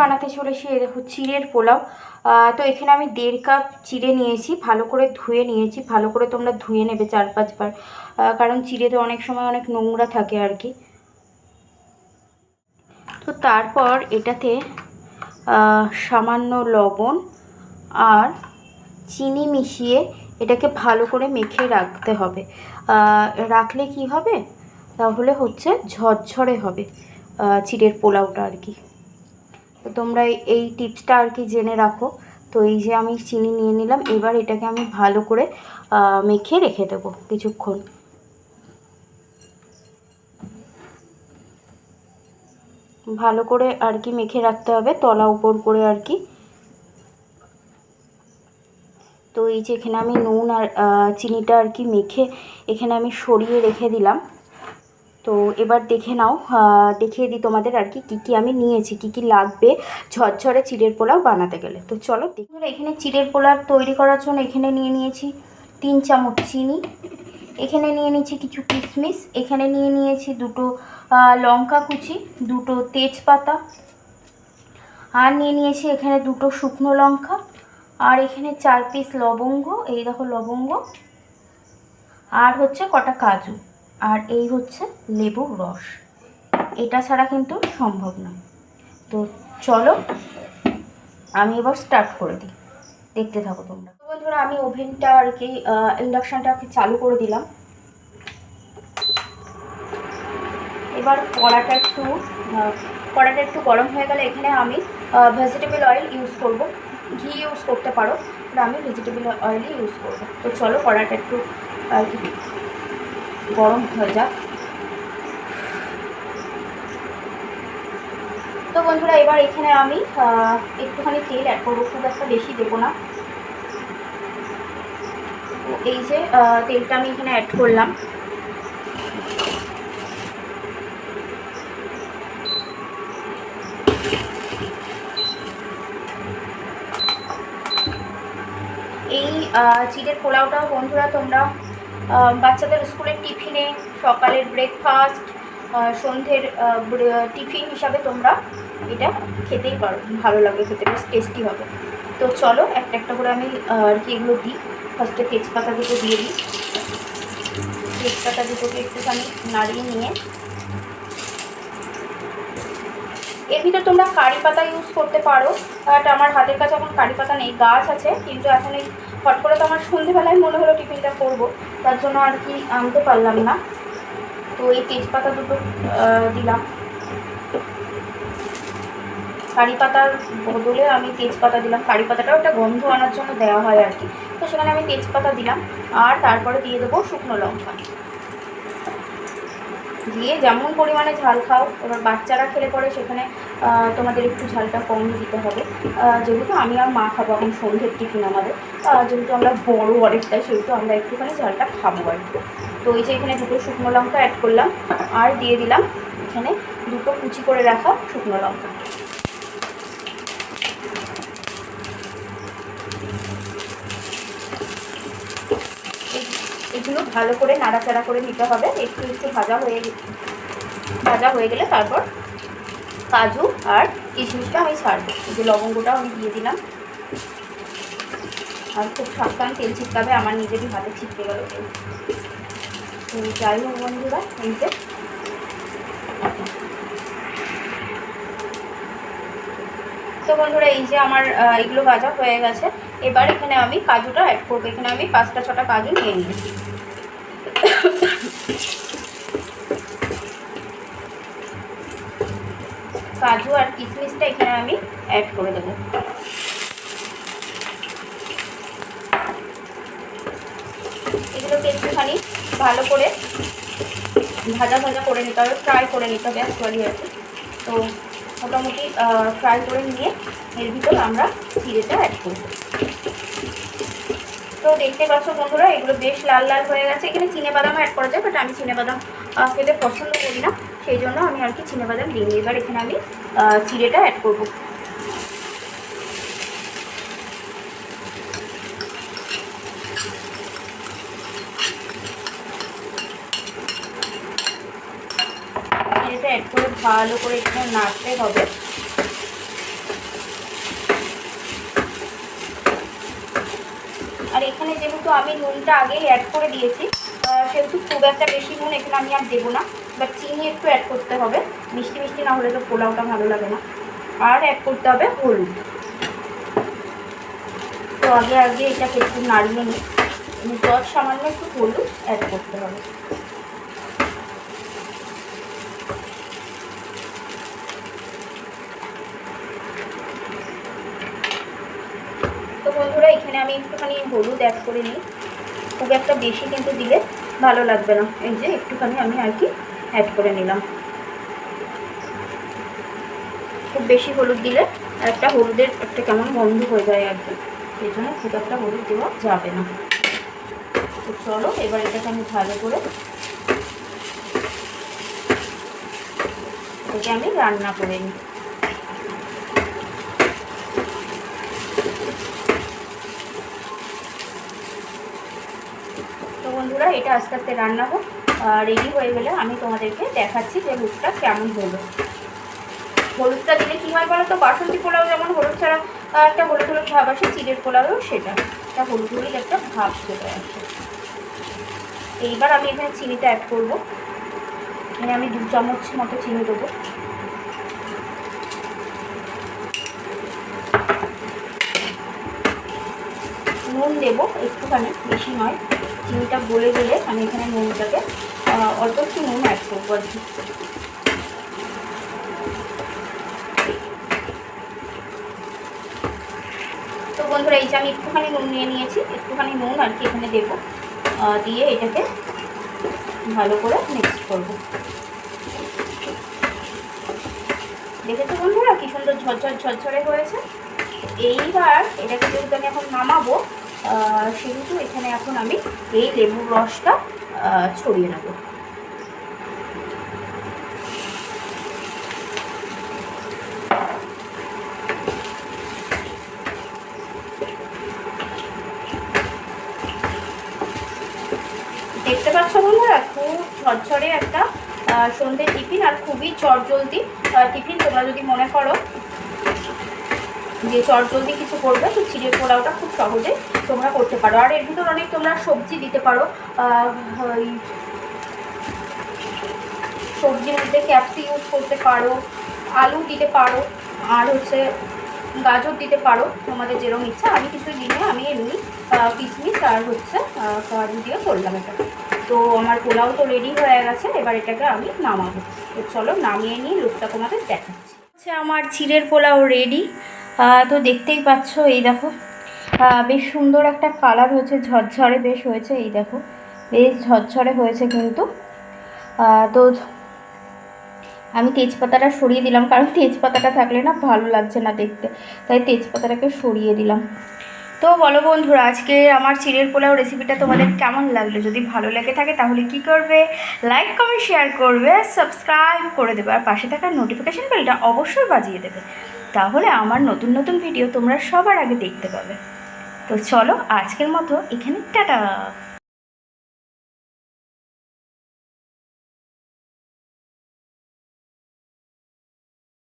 বানাতে চলেছি, এই দেখো চিড়ের পোলাও। তো এখানে আমি দেড় কাপ চিড়ে নিয়েছি, ভালো করে ধুয়ে নিয়েছি, ভালো করে তোমরা ধুয়ে নেবে চার পাঁচবার। কারণ চিড়েতে অনেক সময় অনেক নোংরা থাকে আর কি। তো তারপর এটাতে সামান্য লবণ আর চিনি মিশিয়ে এটাকে ভালো করে মেখে রাখতে হবে। রাখলে কি হবে? তাহলে হচ্ছে ঝরঝরে হবে চিড়ের পোলাওটা আর কি। তো তোমরা এই- টিপসটা আর কি জেনে রাখো। তো এই যে আমি চিনি নিয়ে নিলাম, এবার এটাকে আমি ভালো করে মেখে রেখে দেবো কিছুক্ষণ। ভালো করে আর কি মেখে রাখতে হবে, তলা উপর করে আর কি। তো এই যে এখানে আমি নুন আর চিনিটা আর কি মেখে এখানে আমি সরিয়ে রেখে দিলাম। তো এবার দেখে নাও দেখিয়ে দিই তোমাদের আর কি, কী কী আমি নিয়েছি, কী কী লাগবে ঝরঝরে চিড়ের পোলাও বানাতে গেলে। তো চলো দেখো। এখানে চিড়ের পোলাও তৈরি করার জন্য এখানে নিয়ে নিয়েছি তিন চামচ চিনি, এখানে নিয়ে নিয়েছি কিছু কিশমিশ, এখানে নিয়ে নিয়েছি দুটো লঙ্কা কুচি, দুটো তেজপাতা, আর নিয়ে নিয়েছি এখানে দুটো শুকনো লঙ্কা, আর এখানে চার পিস লবঙ্গ, এই দেখো লবঙ্গ, আর হচ্ছে কটা কাজু। আর এই হচ্ছে লেবুর রস। এটা ছাড়া কিন্তু সম্ভব নয় তো চলো, আমি এবার স্টার্ট করে দিই। দেখতে থাকো তোমরা। বন্ধুরা, আমি ওভেনটা আর কি ইন্ডাকশানটা আর কি চালু করে দিলাম। এবার কড়াটা একটু কড়াটা একটু গরম হয়ে গেলে এখানে আমি ভেজিটেবল অয়েল ইউজ করব। ঘি ইউজ করতে পারো আমি ভেজিটেবল অয়েলই ইউজ করব। তো চলো, কড়াটা একটু আর কি গরম হয়ে যাক তো বন্ধুরা, এবার এখানে আমি একটুখানি তেল অ্যাড করব, খুব একটা বেশি দেবো না। এই যে তেলটা আমি এখানে অ্যাড করলাম। এই চিড়ের পোলাওটাও বন্ধুরা তোমরা বাচ্চাদের স্কুলের টিফিনে সকালের ব্রেকফাস্ট সন্ধ্যের টিফিন হিসাবে তোমরা এটা খেতেই পারো। ভালো লাগে খেতে, বেশ টেস্টি হবে। তো চলো, একটা একটা করে আমি আর কি এগুলো দিই। ফার্স্টে তেজপাতা দুটো দিয়ে দিই। তেজপাতা দুটোকে একটুখানি নাড়িয়ে নিয়ে। এর ভিতরে তোমরা কারি পাতা ইউজ করতে পারো বাট আমার হাতের কাছে এখন কারি পাতা নেই। গাছ আছে, কিন্তু এখন এই হট করে তো আমার সন্ধেবেলায় মনে হলো টিফিনটা করব, তার জন্য আর কি আনতে পারলাম না। তো এই তেজপাতা দুটো দিলাম। কারি পাতার বদলে আমি তেজপাতা দিলাম। কারি পাতাটাও একটা গন্ধ আনার জন্য দেওয়া হয় আর কি। তো সেখানে আমি তেজপাতা দিলাম, আর তারপরে দিয়ে দেবো শুকনো লঙ্কা। দিয়ে যেমন পরিমাণে ঝাল খাও, এবার বাচ্চারা খেলে পরে সেখানে তোমাদের একটু ঝালটা কম দিতে হবে। যেহেতু আমি আর মা খাব এখন সন্ধ্যের টিফিন আমাদের যেহেতু আমরা বড় অনেকটাই সেহেতু আমরা একটুখানি ঝালটা খাব আর তো এই যে এখানে দুটো শুকনো লঙ্কা অ্যাড করলাম, আর দিয়ে দিলাম এখানে দুটো কুচি করে রাখা শুকনো লঙ্কা। এগুলো ভালো করে নাড়াচাড়া করে নিতে হবে, একটু একটু ভাজা হয়ে ভাজা হয়ে গেলে তারপর কাজু আর কিশমিশটা আমি ছাড়বো। যে লবঙ্গটাও আমি দিয়ে দিলাম। আর খুব সাবধান তেল ছিটকাবে আমার নিজেরই হাতে ছিটকে গেল। তো যাই হোক বন্ধুরা, এই যে। তো বন্ধুরা, এই যে আমার এগুলো ভাজা হয়ে গেছে। এবার এখানে আমি কাজুটা অ্যাড করব। এখানে আমি পাঁচটা ছটা কাজু নিয়ে নিয়েছি। কাজু আর কিশমিশটা এখানে আমি অ্যাড করে দেবো। এগুলোকে একটুখানি ভালো করে ভাজা ভাজা করে নিতে হবে ফ্রাই করে নিতে হবে অ্যাকচুয়ালি আর তো মোটামুটি ফ্রাই করে নিয়ে এর ভিতর আমরা চিড়েটা অ্যাড করব। তো দেখতে পাচ্ছ বন্ধুরা, এগুলো বেশ লাল লাল হয়ে গেছে। এখানে চিনে বাদাম অ্যাড করা যায় বাট আমি চিনে বাদাম খেতে পছন্দ করি না। সেই জন্য আমি আর কি চিনে বাদাম এবার এখানে আমি চিড়েটা অ্যাড করব। অ্যাড করে ভালো করে এখানে নাড়তে হবে। এখানে যেহেতু আমি নুনটা আগে অ্যাড করে দিয়েছি সেহেতু খুব একটা বেশি নুন এখানে আমি আর দেবো না। বাট চিনি একটু অ্যাড করতে হবে। মিষ্টি মিষ্টি না হলে তো পোলাওটা ভালো লাগে না। আর অ্যাড করতে হবে হলুদ। তো আগে আগে এটাকে একটু নাড়িয়ে নিই। দশ সামান্য একটু হলুদ অ্যাড করতে হবে তো বন্ধুরা এখানে আমি একটুখানি হলুদ অ্যাড করে নিই। খুব একটা বেশি কিন্তু দিলে ভালো লাগবে না। এই যে একটুখানি আমি আর কি অ্যাড করে নিলাম। খুব বেশি হলুদ দিলে একটা হলুদের একটা কেমন গন্ধ হয়ে যায় আর কি। সেই জন্য খুব একটা হলুদ দেওয়া যাবে না। তো চলো, এবার এটাকে আমি ভালো করে এটাকে আমি রান্না করে নিই তো বন্ধুরা, এটা আস্তে আস্তে রান্না হোক। রেডি হয়ে গেলে আমি তোমাদেরকে দেখাচ্ছি যে লুকটা কেমন হলো। হলুদটা দিলে কী হয় বলো তো বাসন্তী পোলাও যেমন হলুদ ছাড়া একটা হলুদ হলুদ ভাব আসে, চিড়ের পোলাও সেটা। একটা হলুদ হলুদ একটা ভাব চলে আসে। এইবার আমি এখানে চিনিটা অ্যাড করব। এখানে আমি দু চামচ মতো চিনি দেবো। নুন দেবো, একটুখানি, বেশি নয়। চিনিটা গলে গেলে আমি এখানে নুনটাকে অল্প একটু নুন অ্যাড করব আর কি। তো বন্ধুরা, এই যে আমি একটুখানি নুন নিয়ে নিয়েছি, একটুখানি নুন আর কি এখানে দেবো। দিয়ে এটাকে ভালো করে মিক্স করব। দেখেছ বন্ধুরা, কি সুন্দর ঝরঝর ঝরঝরে হয়েছে? এইবার এটাকে যেহেতু আমি এখন নামাবো সেহেতু এখানে এখন আমি এই লেবুর রসটা ছড়িয়ে নেব। দেখতে পাচ্ছ বন্ধুরা, খুব ঝরঝরে একটা সন্ধ্যের টিফিন আর খুবই চটজলদি টিফিন, তোমরা যদি মনে করো যে চটজলদি কিছু করবে, তো চিড়ে পোলাওটা খুব সহজে তোমরা করতে পারো। আর এর ভিতর অনেক তোমরা সবজি দিতে পারো। সবজির মধ্যে ক্যাপসি ইউজ করতে পারো, আলু দিতে পারো, আর হচ্ছে গাজর দিতে পারো, তোমাদের যেরকম ইচ্ছা। আমি কিছু দিনে আমি এমনি কিশমিশ আর হচ্ছে কাজু দিয়ে করলাম এটা। তো আমার পোলাও তো রেডি হয়ে গেছে, এবার এটাকে আমি নামাবো। তো চলো নামিয়ে নিয়ে লুকটা তোমাদের দেখাচ্ছি। হচ্ছে আমার চিড়ের পোলাও রেডি তো দেখতেই পাচ্ছ, এই দেখো। বেশ সুন্দর একটা কালার হয়েছে, ঝরঝরে বেশ হয়েছে, এই দেখো। বেশ ঝরঝরে হয়েছে কিন্তু। তো আমি তেজপাতাটা সরিয়ে দিলাম, কারণ তেজপাতাটা থাকলে না ভালো লাগছে না দেখতে। তাই তেজপাতাটাকে সরিয়ে দিলাম। তো বলো বন্ধুরা, আজকে আমার চিড়ের পোলাও রেসিপিটা তোমাদের কেমন লাগল? যদি ভালো লেগে থাকে তাহলে কি করবে? লাইক কমেন্ট শেয়ার করবে সাবস্ক্রাইব করে দেবে। আর পাশে থাকা নোটিফিকেশান বেলটা অবশ্যই বাজিয়ে দেবে। তাহলে আমার নতুন নতুন ভিডিও তোমরা সবার আগে দেখতে পাবে। তো চলো আজকের মতো এখানে টাটা।